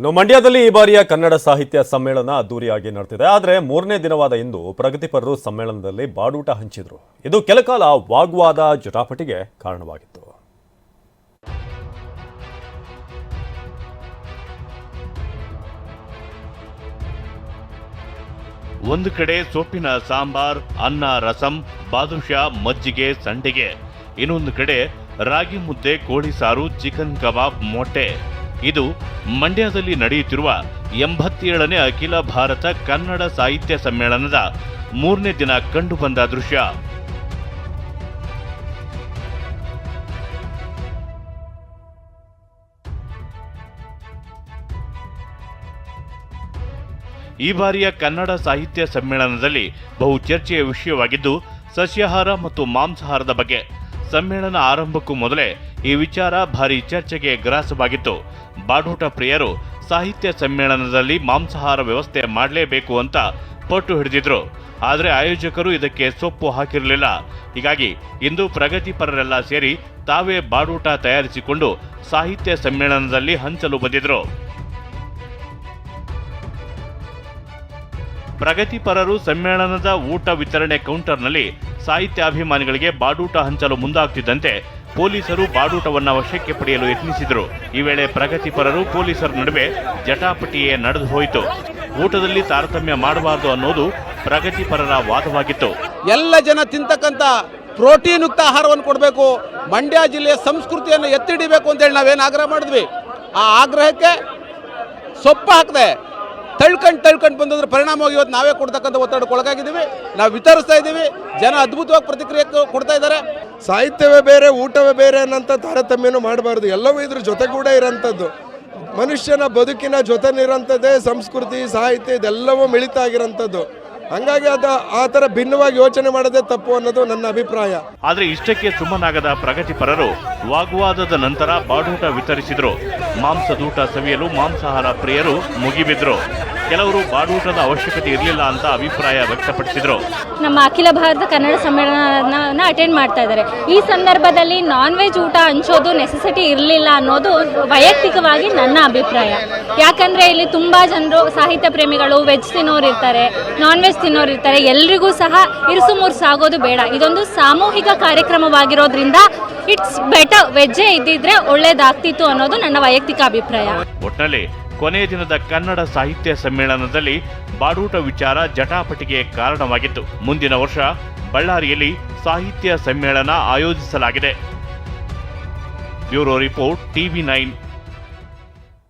ಇನ್ನು ಮಂಡ್ಯದಲ್ಲಿ ಈ ಬಾರಿಯ ಕನ್ನಡ ಸಾಹಿತ್ಯ ಸಮ್ಮೇಳನ ಅದ್ದೂರಿಯಾಗಿ ನಡೆದಿದೆ. ಆದರೆ ಮೂರನೇ ದಿನವಾದ ಇಂದು ಪ್ರಗತಿಪರರು ಸಮ್ಮೇಳನದಲ್ಲಿ ಬಾಡೂಟ ಹಂಚಿದ್ರು. ಇದು ಕೆಲಕಾಲ ವಾಗ್ವಾದ ಜಟಾಪಟಿಗೆ ಕಾರಣವಾಗಿತ್ತು. ಒಂದು ಕಡೆ ಸೊಪ್ಪಿನ ಸಾಂಬಾರ್, ಅನ್ನ, ರಸಂ, ಬಾದುಷಾ, ಮಜ್ಜಿಗೆ, ಸಂಡಿಗೆ. ಇನ್ನೊಂದು ಕಡೆ ರಾಗಿ ಮುದ್ದೆ, ಕೋಳಿ ಸಾರು, ಚಿಕನ್ ಕಬಾಬ್, ಮೊಟ್ಟೆ. ಇದು ಮಂಡ್ಯದಲ್ಲಿ ನಡೆಯುತ್ತಿರುವ ಎಂಬತ್ತೇಳನೇ ಅಖಿಲ ಭಾರತ ಕನ್ನಡ ಸಾಹಿತ್ಯ ಸಮ್ಮೇಳನದ ಮೂರನೇ ದಿನ ಕಂಡುಬಂದ ದೃಶ್ಯ. ಈ ಬಾರಿಯ ಕನ್ನಡ ಸಾಹಿತ್ಯ ಸಮ್ಮೇಳನದಲ್ಲಿ ಬಹು ಚರ್ಚೆಯ ವಿಷಯವಾಗಿದ್ದು, ಸಸ್ಯಾಹಾರ ಮತ್ತು ಮಾಂಸಾಹಾರದ ಬಗ್ಗೆ ಸಮ್ಮೇಳನ ಆರಂಭಕ್ಕೂ ಮೊದಲೇ ಈ ವಿಚಾರ ಭಾರಿ ಚರ್ಚೆಗೆ ಗ್ರಾಸವಾಗಿತ್ತು. ಬಾಡೂಟ ಪ್ರಿಯರು ಸಾಹಿತ್ಯ ಸಮ್ಮೇಳನದಲ್ಲಿ ಮಾಂಸಾಹಾರ ವ್ಯವಸ್ಥೆ ಮಾಡಲೇಬೇಕು ಅಂತ ಪಟ್ಟು ಹಿಡಿದಿದ್ರು. ಆದರೆ ಆಯೋಜಕರು ಇದಕ್ಕೆ ಸೊಪ್ಪು ಹಾಕಿರಲಿಲ್ಲ. ಹೀಗಾಗಿ ಇಂದು ಪ್ರಗತಿಪರರೆಲ್ಲ ಸೇರಿ ತಾವೇ ಬಾಡೂಟ ತಯಾರಿಸಿಕೊಂಡು ಸಾಹಿತ್ಯ ಸಮ್ಮೇಳನದಲ್ಲಿ ಹಂಚಲು ಬಂದಿದ್ರು. ಪ್ರಗತಿಪರರು ಸಮ್ಮೇಳನದ ಊಟ ವಿತರಣೆ ಕೌಂಟರ್ನಲ್ಲಿ ಸಾಹಿತ್ಯಾಭಿಮಾನಿಗಳಿಗೆ ಬಾಡೂಟ ಹಂಚಲು ಮುಂದಾಗ್ತಿದ್ದಂತೆ ಪೊಲೀಸರು ಬಾಡೂಟವನ್ನು ವಶಕ್ಕೆ ಪಡೆಯಲು ಯತ್ನಿಸಿದರು. ಈ ವೇಳೆ ಪ್ರಗತಿಪರರು ಪೊಲೀಸರ ನಡುವೆ ಜಟಾಪಟಿಯೇ ನಡೆದು ಹೋಯಿತು. ಊಟದಲ್ಲಿ ತಾರತಮ್ಯ ಮಾಡಬಾರದು ಅನ್ನೋದು ಪ್ರಗತಿಪರರ ವಾದವಾಗಿತ್ತು. ಎಲ್ಲ ಜನ ತಿಂತಕ್ಕಂಥ ಪ್ರೋಟೀನ್ ಯುಕ್ತ ಆಹಾರವನ್ನು ಕೊಡಬೇಕು. ಮಂಡ್ಯ ಜಿಲ್ಲೆಯ ಸಂಸ್ಕೃತಿಯನ್ನು ಎತ್ತಿಡಿಬೇಕು ಅಂತೇಳಿ ನಾವೇನು ಆಗ್ರಹ ಮಾಡಿದ್ವಿ. ಆ ಆಗ್ರಹಕ್ಕೆ ಸೊಪ್ಪು ಹಾಕದೆ ತಳ್ಕಂಡು ತಳ್ಕೊಂಡು ಬಂದದ್ರ ಪರಿಣಾಮವಾಗಿ ಇವತ್ತು ನಾವೇ ಕೊಡ್ತಕ್ಕಂಥ ಒತ್ತಡಕ್ಕೆ ಒಳಗಾಗಿದ್ದೀವಿ. ನಾವು ವಿತರಿಸ್ತಾ ಇದ್ದೀವಿ. ಜನ ಅದ್ಭುತವಾಗಿ ಪ್ರತಿಕ್ರಿಯೆ ಕೊಡ್ತಾ ಇದ್ದಾರೆ. ಸಾಹಿತ್ಯವೇ ಬೇರೆ, ಊಟವೇ ಬೇರೆ ಅನ್ನೋಂಥ ತಾರತಮ್ಯನೂ ಮಾಡಬಾರ್ದು. ಎಲ್ಲವೂ ಇದ್ರ ಜೊತೆಗೂಡೆ ಇರೋಂಥದ್ದು. ಮನುಷ್ಯನ ಬದುಕಿನ ಜೊತೆಲಿರೋಂಥದ್ದೇ ಸಂಸ್ಕೃತಿ, ಸಾಹಿತ್ಯ ಇದೆಲ್ಲವೂ ಮಿಳಿತ ಆಗಿರೋಂಥದ್ದು. ಹಂಗಾಗಿ ಅದ, ಆ ಥರ ಭಿನ್ನವಾಗಿ ಯೋಚನೆ ಮಾಡೋದೇ ತಪ್ಪು ಅನ್ನೋದು ನನ್ನ ಅಭಿಪ್ರಾಯ. ಆದ್ರೆ ಇಷ್ಟಕ್ಕೆ ಸುಮ್ಮನಾಗದ ಪ್ರಗತಿಪರರು ವಾಗ್ವಾದದ ನಂತರ ಬಾಡೂಟ ವಿತರಿಸಿದ್ರು. ಮಾಂಸದೂಟ ಸವಿಯಲು ಮಾಂಸಾಹಾರ ಪ್ರಿಯರು ಮುಗಿಬಿದ್ರು. ಕೆಲವರು ಬಾಡೂಟದ ಅವಶ್ಯಕತೆ ಇರಲಿಲ್ಲ ಅಂತ ಅಭಿಪ್ರಾಯ ವ್ಯಕ್ತಪಡಿಸಿದರು. ನಮ್ಮ ಅಖಿಲ ಭಾರತ ಕನ್ನಡ ಸಮ್ಮೇಳನ ಅಟೆಂಡ್ ಮಾಡ್ತಾ ಇದ್ದಾರೆ. ಈ ಸಂದರ್ಭದಲ್ಲಿ ನಾನ್ ವೆಜ್ ಊಟ ಹಂಚೋದು ನೆಸೆಸಿಟಿ ಇರಲಿಲ್ಲ ಅನ್ನೋದು ವೈಯಕ್ತಿಕವಾಗಿ ನನ್ನ ಅಭಿಪ್ರಾಯ. ಯಾಕಂದ್ರೆ ಇಲ್ಲಿ ತುಂಬಾ ಜನರು ಸಾಹಿತ್ಯ ಪ್ರೇಮಿಗಳು ವೆಜ್ ತಿನ್ನೋರು ಇರ್ತಾರೆ ನಾನ್ ವೆಜ್ ತಿನ್ನೋರು ಇರ್ತಾರೆ. ಎಲ್ರಿಗೂ ಸಹ ಇರುಸು ಮುರುಸು ಆಗೋದು ಬೇಡ. ಇದೊಂದು ಸಾಮೂಹಿಕ ಕಾರ್ಯಕ್ರಮವಾಗಿರೋದ್ರಿಂದ ಇಟ್ಸ್ ಬೆಟರ್ ವೆಜ್ಜೇ ಇದ್ದಿದ್ರೆ ಒಳ್ಳೇದಾಗ್ತಿತ್ತು ಅನ್ನೋದು ನನ್ನ ವೈಯಕ್ತಿಕ ಅಭಿಪ್ರಾಯ. ಕೊನೆಯ ದಿನದ ಕನ್ನಡ ಸಾಹಿತ್ಯ ಸಮ್ಮೇಳನದಲ್ಲಿ ಬಾಡೂಟ ವಿಚಾರ ಜಟಾಪಟಿಗೆ ಕಾರಣವಾಗಿತ್ತು. ಮುಂದಿನ ವರ್ಷ ಬಳ್ಳಾರಿಯಲ್ಲಿ ಸಾಹಿತ್ಯ ಸಮ್ಮೇಳನ ಆಯೋಜಿಸಲಾಗಿದೆ. Bureau report TV nine.